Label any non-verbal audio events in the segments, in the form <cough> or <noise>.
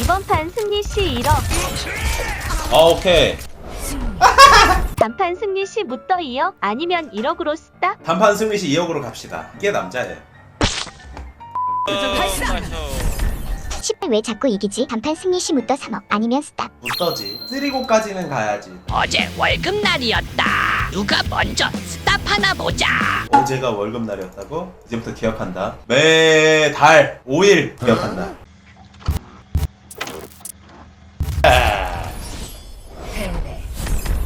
이번 판 승리 시 1억, 아 오케이. 단판 승리 시 무더 2억, 아니면 1억으로 쓰다. 단판 승리 시 2억으로 갑시다. 이게 남자예요 10회 왜 자꾸 이기지? 단판 승리 시 무더 3억. 아니면 스탑 무더지. 쓰리고까지는 가야지. 어제 월급날이었다. 누가 먼저 스탑 하나 보자. 어제가 월급날이었다고? 이제부터 기억한다. 매달 5일 기억한다 아.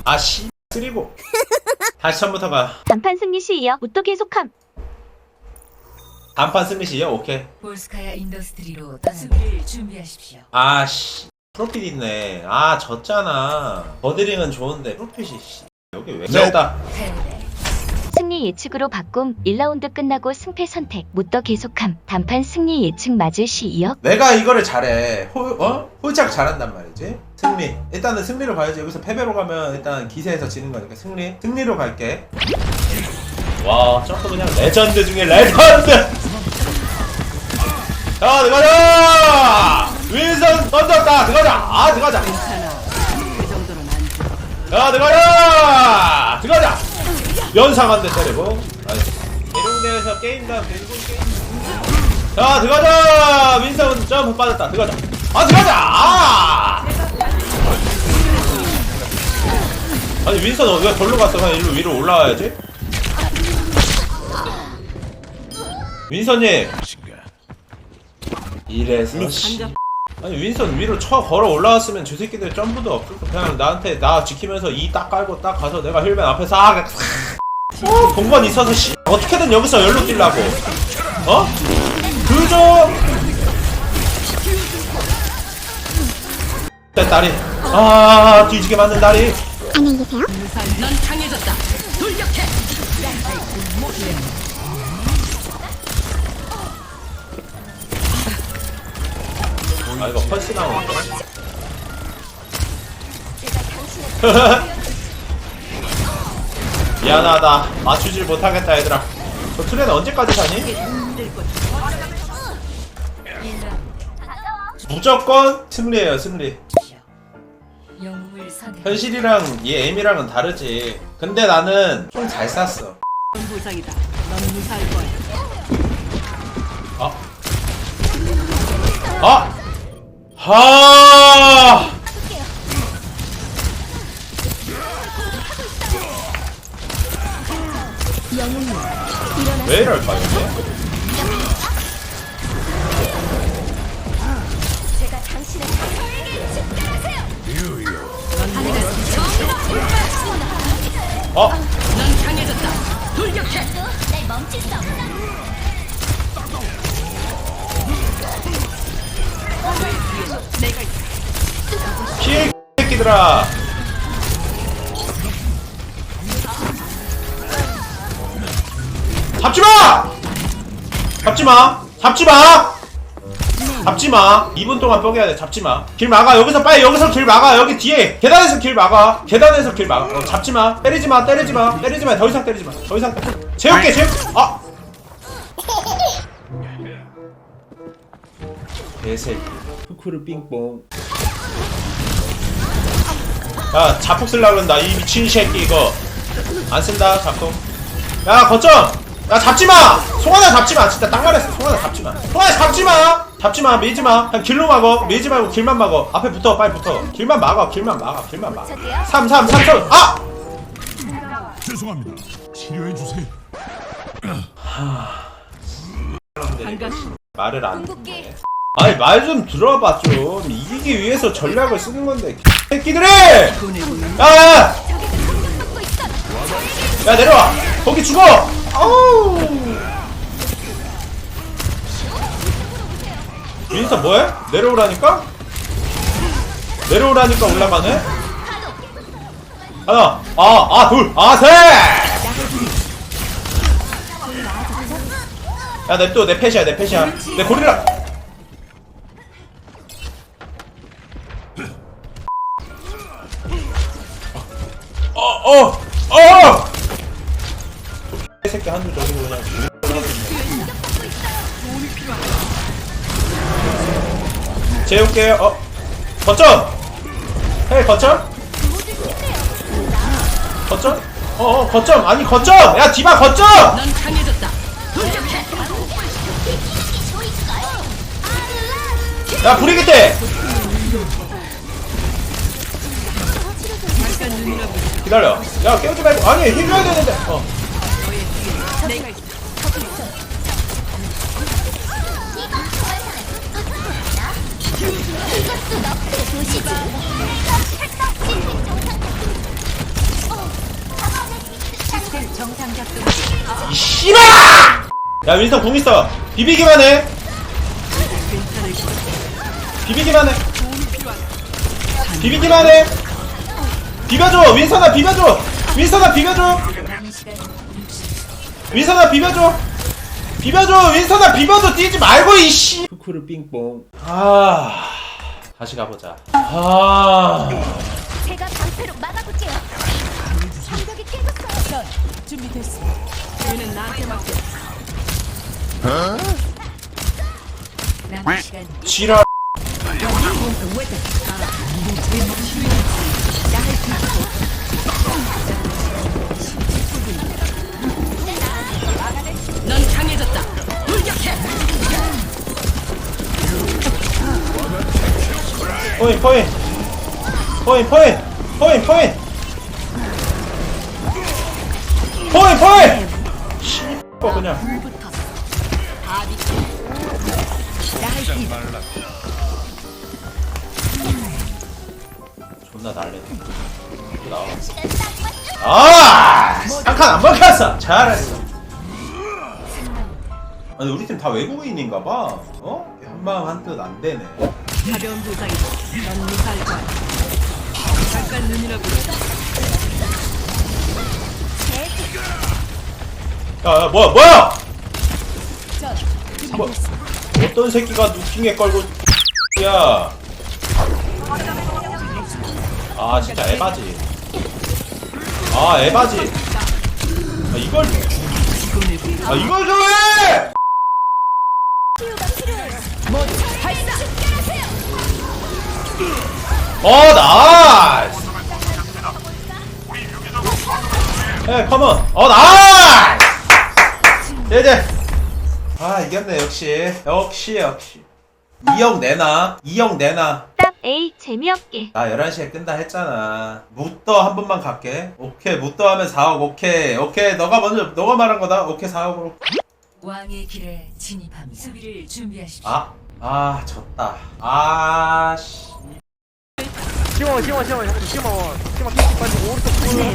아씨. 쓰리고. 다시 처음부터 가. 단판 승리 시 2억, 무더 계속함. 단판 승리 시요? 오케이. 볼스카야 인더스트리로 수비를 준비하십시오. 아씨. 프로필 있네. 아 졌잖아. 버드링은 좋은데 프로필이 씨. 여기 왜 졌다? 패배. 승리 예측으로 바꿈 1라운드 끝나고 승패 선택 무더 계속함 단판 승리 예측 맞을 시 2억 내가 이거를 잘해. 호, 어? 홀짝 잘한단 말이지. 승리. 일단은 승리로 가야지. 여기서 패배로 가면 일단 기세에서 지는 거니까 승리. 승리로 갈게. 와 점프 그냥 레전드 중에 레전드! 자 들어가자! 윈선 던졌다! 들어가자! 아 들어가자! 자 들어가자 들어가자 연상 한대 때리고. 대룡대에서 게임당 대중 게임. 자 들어가자! 윈선 점프 빠졌다. 들어가자. 아 들어가자! 아! 아니 윈선 왜 절로 갔어? 그냥 일로 위로 올라와야지. 윈선님. 이래서. 씨. 아니 윈선 위로 쳐 걸어 올라왔으면 저 새끼들 점프도 없고 그냥 나한테 나 지키면서 이 딱 깔고 딱 가서 내가 힐맨 앞에 싹 어, 공간 있어서 씨 어떻게든 여기서 열로 뛰려고 어? 그저 내 다리 아 뒤지게 맞는 다리 안녕히 계세요 넌 강해졌다. 돌격해. 아 이거 펄스 나오는데 <laughs> <laughs> 미안하다 맞추질 못하겠다 얘들아 저 트레는 언제까지 사니? 무조건 승리예요 승리. 현실이랑 얘 M이랑은 다르지 근데 나는 총 잘 쐈어. 아. 아! 하! 왜 이럴까, 이게? 어? 넌 강해졌다. 돌격해. 피해 새끼들아 잡지마! 잡지마! 잡지마! 잡지마! 2분 동안 뻐겨야 돼. 잡지마. 길 막아. 여기서 빨리 여기서 길 막아. 여기 뒤에 계단에서 길 막아. 계단에서 길 막아. 어, 잡지마. 때리지마. 때리지마. 때리지마. 더 이상 때리지마. 더 이상 재울게 재울 아! 개새끼. 후쿠르 삥뽕. 야 자폭 쓸라 그런다. 이 미친 새끼 이거. 안 쓴다 자폭. 야 거점 야 잡지마! 송하나 잡지마. 진짜 땅말했어. 송하나 잡지마. 송하나 잡지마! 잡지마. 밀지마. 그냥 길로 막어. 밀지 말고 길만 막어. 앞에 붙어. 빨리 붙어. 길만 막어 길만 막어 길만 막어 3 3 3 3 아! 죄송합니다. 치료해 주세요. 말을 안 듣네. 아니 말 좀 들어봐 좀. 이기기 위해서 전략을 쓰는 건데. 새끼들이! 야야 야 내려와. 거기 죽어 아우 윈스터 뭐해? 내려오라니까? 내려오라니까 올라가네? 하나 아아둘아셋 야 냅둬 내 펫이야 내 펫이야 내 고릴라 어 어어 어! 이 새끼 한줄 저기로 그냥 재울게요 어? 거점 헤이 거점 거점 어어 거점 아니 거점 야 디바 거점 넌 강해졌다. 돌격해. 야 눈이라 보자. 기다려. 야 깨우지 말고 아니 힘 줘야 되는데. 어 야 윈스턴 궁 있어. 비비기만 해. 비비기만 해. 비비기만 해. 비벼줘. 윈스턴아 비벼줘. 윈스턴아 비벼줘 윈스턴아 비벼줘. 비벼줘. 윈스턴아 비벼줘. 뛰지 말고 이씨. 쿠쿠르 빙뽕. 아. 다시 가보자. 아. 제가 방패로 막아볼게요. 장벽이 깨졌어요. 준비됐어. 얘는 나한테 맡겨. 남은 시간 지랄 포인 포인. 포인 포인. 포인 포인. 포인 포인. 씨발 그냥. 존나 날래. 나와 아! 한칸 안 먹혔어. 잘했어. 아니 우리 팀 다 외국인인가 봐. 어? 한마음 한뜻 안 되네 가벼운 부상이다. 넌 무사할 거야. 잠깐 눈이라 보자. 야, 야 뭐야 뭐야 뭐, 어떤 새끼가 누킹에 걸고 야. 아 진짜 에바지 아 에바지 아 이걸 아 이걸 좋 어 나이스. 에 컴온. 어 나이스. 이제. 아 이겼네 역시. 역시 역시. 2형 내놔. 2형 내놔. 딱 A 재미없게. 나 11시에 끈다 했잖아. 무떠 한 번만 갈게. 오케이 무떠 하면 4억. 오케이 오케이. 너가 먼저 너가 말한 거다. 오케이 4억으로. 왕의 길에 진입합니다. 수비를 준비하십시오. 아, 아 졌다. 아씨 심어 심어 심어 형 심어. 심어 킥 빠지고 오른쪽 오른쪽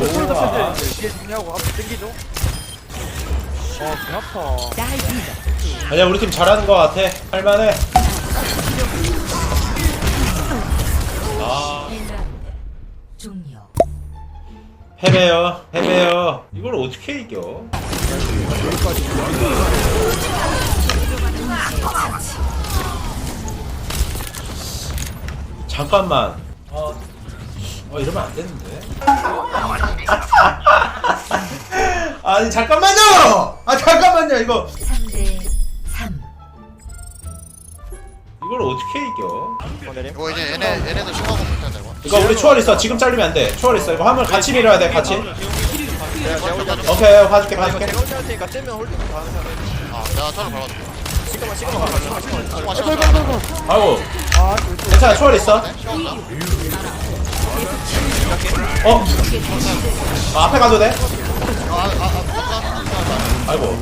오아 던져 뒤에 정리하고 앞으로 당기죠. 어배 아파. 아니야 우리 팀 잘하는 거 같아. 할만해. 아 1라운드 종료. 패배요 패배요. 이걸 어떻게 이겨 잠깐만. 어, 어 이러면 안 되는데. <laughs> 아니 잠깐만요! 아 잠깐만요 이거. 3대 3. 이걸 어떻게 이겨? 이거 이제 얘네 얘네도 신호가 못한다 이거. 이거 우리 초월 있어. 지금 잘리면 안 돼. 초월 있어. 이거 화물 같이 밀어야 돼 같이. 오케이 봐줄게 봐줄게. 할 테니까 사람 아 내가 털을 걸어줄 게. 시그마 시그마. 아이고 아 괜찮아 초월 있어. 어? 아, 앞에 가도 돼? 아아아 아이고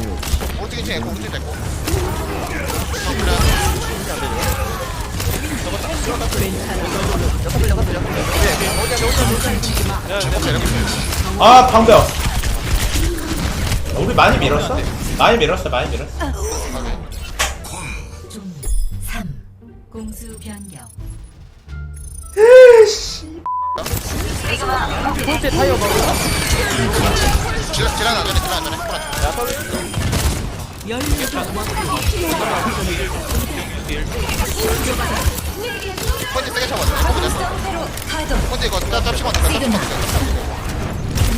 오른쪽 층 에코 오른쪽 에코. 아 방벽 우리 많이 밀었어? 많이 밀었어 많이 밀었어 공수 변경. 둘째 타이어 먹어 지랄 지랄 안 전에 지랄 안 전에. 야 펀치 세게 잡아. 펀치 이거 돼.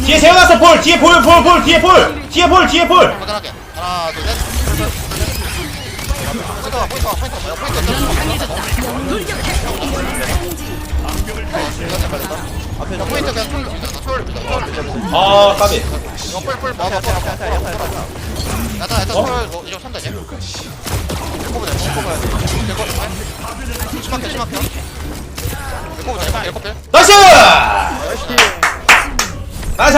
뒤에 세워놨어 볼 뒤에 볼 볼 볼 뒤에 볼 뒤에 볼 뒤에 볼 간단하게. 하나 둘 셋. 포인트 와 포인트 와 포인트 와 포인트 앞에 저 포인트 그냥 툴 툴, 툴, 툴. 아 까비. 이거 뿔뿔 먹어 먹어 먹어 야다 야다 툴 이거 산다 이제 이거 보자 이거 보자 이거 심각해 심각해 이거 보자 이거 보자 나이스! 나이스!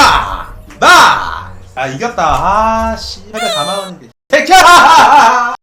나! 아 이겼다. 아씨. 패배 4만원인데. 새끼야